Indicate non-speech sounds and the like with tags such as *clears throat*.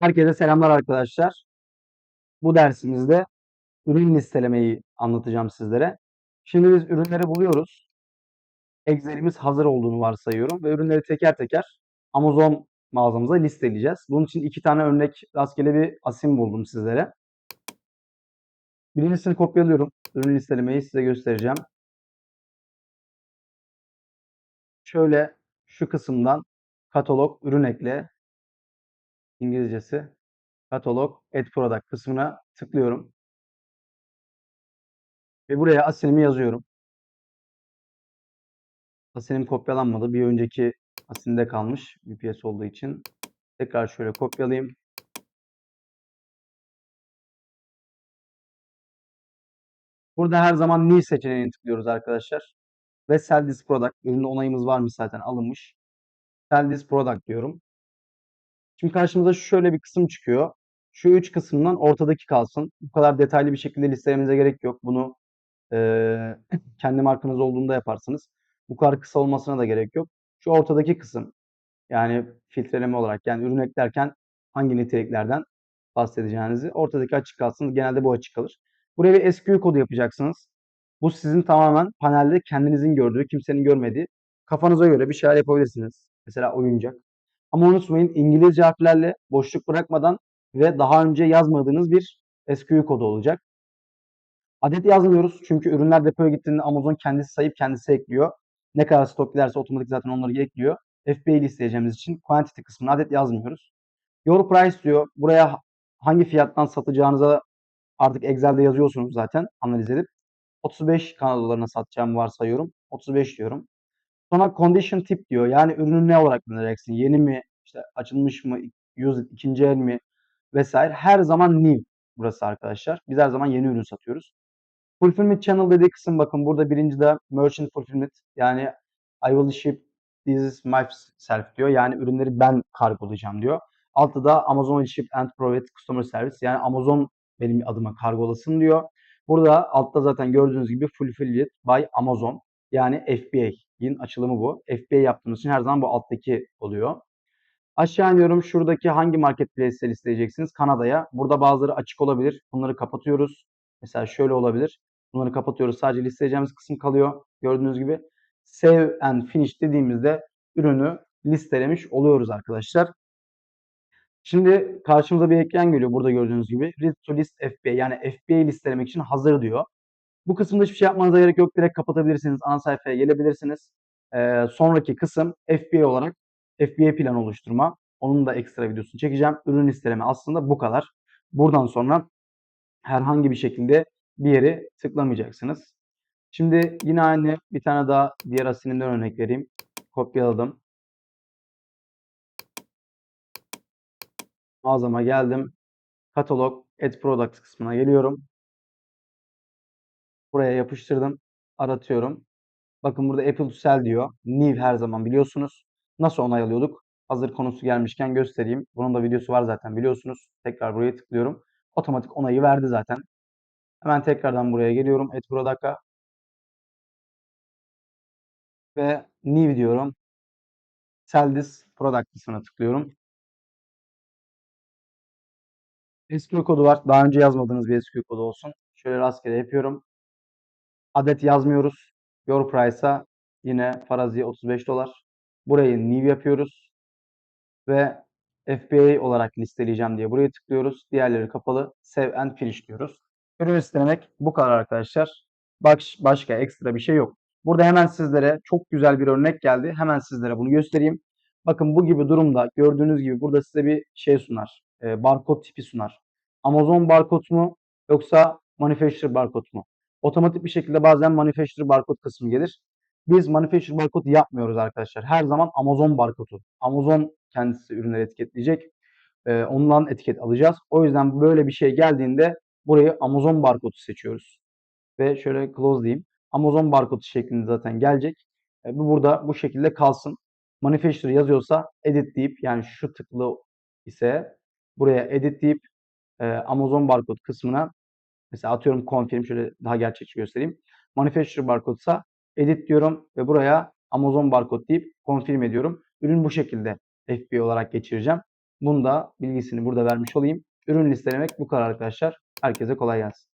Herkese selamlar arkadaşlar. Bu dersimizde ürün listelemeyi anlatacağım sizlere. Şimdi biz ürünleri buluyoruz. Excel'imiz hazır olduğunu varsayıyorum ve ürünleri teker teker Amazon mağazamıza listeleyeceğiz. Bunun için iki tane örnek rastgele bir asim buldum sizlere. Birincisini kopyalıyorum. Ürün listelemeyi size göstereceğim. Şöyle şu kısımdan katalog, ürün ekle, İngilizcesi katalog, add product kısmına tıklıyorum. Ve buraya asinimi yazıyorum. Asinim kopyalanmadı. Bir önceki asinde kalmış UPS olduğu için. Tekrar şöyle kopyalayayım. Burada her zaman New seçeneğini tıklıyoruz arkadaşlar. Ve Sell this product. Üründe onayımız varmış zaten alınmış. Sell this product diyorum. Şimdi karşımıza şöyle bir kısım çıkıyor. Şu üç kısımdan ortadaki kalsın. Bu kadar detaylı bir şekilde listelemenize gerek yok. Bunu e, *clears throat* kendi markanız olduğunda yaparsınız. Bu kadar kısa olmasına da gerek yok. Şu ortadaki kısım yani filtreleme olarak yani ürün eklerken hangi niteliklerden bahsedeceğinizi ortadaki açık kalsın. Genelde bu açık kalır. Buraya bir SQL kodu yapacaksınız. Bu sizin tamamen panelde kendinizin gördüğü, kimsenin görmediği kafanıza göre bir şeyler yapabilirsiniz. Mesela oyuncak. Ama unutmayın İngilizce harflerle boşluk bırakmadan ve daha önce yazmadığınız bir SQL kodu olacak. Adet yazmıyoruz çünkü ürünler depoya gittiğinde Amazon kendisi sayıp kendisi ekliyor. Ne kadar stok giderse otomatik zaten onları ekliyor. FBA listeyeceğimiz için quantity kısmına adet yazmıyoruz. Your price diyor. Buraya hangi fiyattan satacağınıza artık Excel'de yazıyorsunuz zaten analiz edip. 35 Kanada dolarına satacağımı varsayıyorum. 35 diyorum. Sonra condition tip diyor. Yani ürünü ne olarak göndereceksin? Yeni mi, işte açılmış mı, used, ikinci el mi vesaire. Her zaman new burası arkadaşlar. Biz her zaman yeni ürün satıyoruz. Fulfillment channel dediği kısım bakın burada birinci de merchant fulfillment yani I will ship this is myself diyor. Yani ürünleri ben kargolayacağım diyor. Altta da Amazon ship and provide customer service yani Amazon benim adıma kargolasın diyor. Burada altta zaten gördüğünüz gibi fulfilled by Amazon yani FBA'in açılımı bu. FBA yaptığımız için her zaman bu alttaki oluyor. Aşağı iniyorum. Şuradaki hangi marketplace'e listeyeceksiniz? Kanada'ya. Burada bazıları açık olabilir. Bunları kapatıyoruz. Mesela şöyle olabilir. Bunları kapatıyoruz. Sadece listeyeceğimiz kısım kalıyor. Gördüğünüz gibi Save and Finish dediğimizde ürünü listelemiş oluyoruz arkadaşlar. Şimdi karşımıza bir ekran geliyor burada gördüğünüz gibi. Read to list FBA yani FBA listelemek için hazır diyor. Bu kısımda hiçbir şey yapmanıza gerek yok. Direkt kapatabilirsiniz. Ana sayfaya gelebilirsiniz. Ee, sonraki kısım FBA olarak FBA plan oluşturma. Onun da ekstra videosunu çekeceğim. Ürün listeleme aslında bu kadar. Buradan sonra herhangi bir şekilde bir yere tıklamayacaksınız. Şimdi yine aynı bir tane daha diğer asinimden örnek vereyim. Kopyaladım. Mağazama geldim. Katalog, Add Products kısmına geliyorum. Buraya yapıştırdım. Aratıyorum. Bakın burada Apple to Sell diyor. New her zaman biliyorsunuz. Nasıl onay alıyorduk? Hazır konusu gelmişken göstereyim. Bunun da videosu var zaten biliyorsunuz. Tekrar buraya tıklıyorum. Otomatik onayı verdi zaten. Hemen tekrardan buraya geliyorum. Add Product'a. Ve New diyorum. Sell this product kısmına tıklıyorum. SQL kodu var. Daha önce yazmadığınız bir SQL kodu olsun. Şöyle rastgele yapıyorum. Adet yazmıyoruz. Your price'a yine farazi 35 dolar. Burayı new yapıyoruz. Ve FBA olarak listeleyeceğim diye buraya tıklıyoruz. Diğerleri kapalı. Save and finish diyoruz. Ürün listelemek bu kadar arkadaşlar. Baş, başka ekstra bir şey yok. Burada hemen sizlere çok güzel bir örnek geldi. Hemen sizlere bunu göstereyim. Bakın bu gibi durumda gördüğünüz gibi burada size bir şey sunar. E, barkod tipi sunar. Amazon barkod mu yoksa manufacturer barkod mu? Otomatik bir şekilde bazen manufacturer barkod kısmı gelir. Biz manufacturer barkod yapmıyoruz arkadaşlar. Her zaman Amazon barkodu. Amazon kendisi ürünleri etiketleyecek. E, ondan etiket alacağız. O yüzden böyle bir şey geldiğinde burayı Amazon barkodu seçiyoruz. Ve şöyle close diyeyim. Amazon barkodu şeklinde zaten gelecek. E, bu burada bu şekilde kalsın. Manufacturer yazıyorsa edit deyip yani şu tıklı ise buraya edit deyip e, Amazon barkod kısmına mesela atıyorum confirm şöyle daha gerçekçi göstereyim. Manufacturer barkodsa edit diyorum ve buraya Amazon barkod deyip confirm ediyorum. Ürün bu şekilde FBA olarak geçireceğim. Bunu da bilgisini burada vermiş olayım. Ürün listelemek bu kadar arkadaşlar. Herkese kolay gelsin.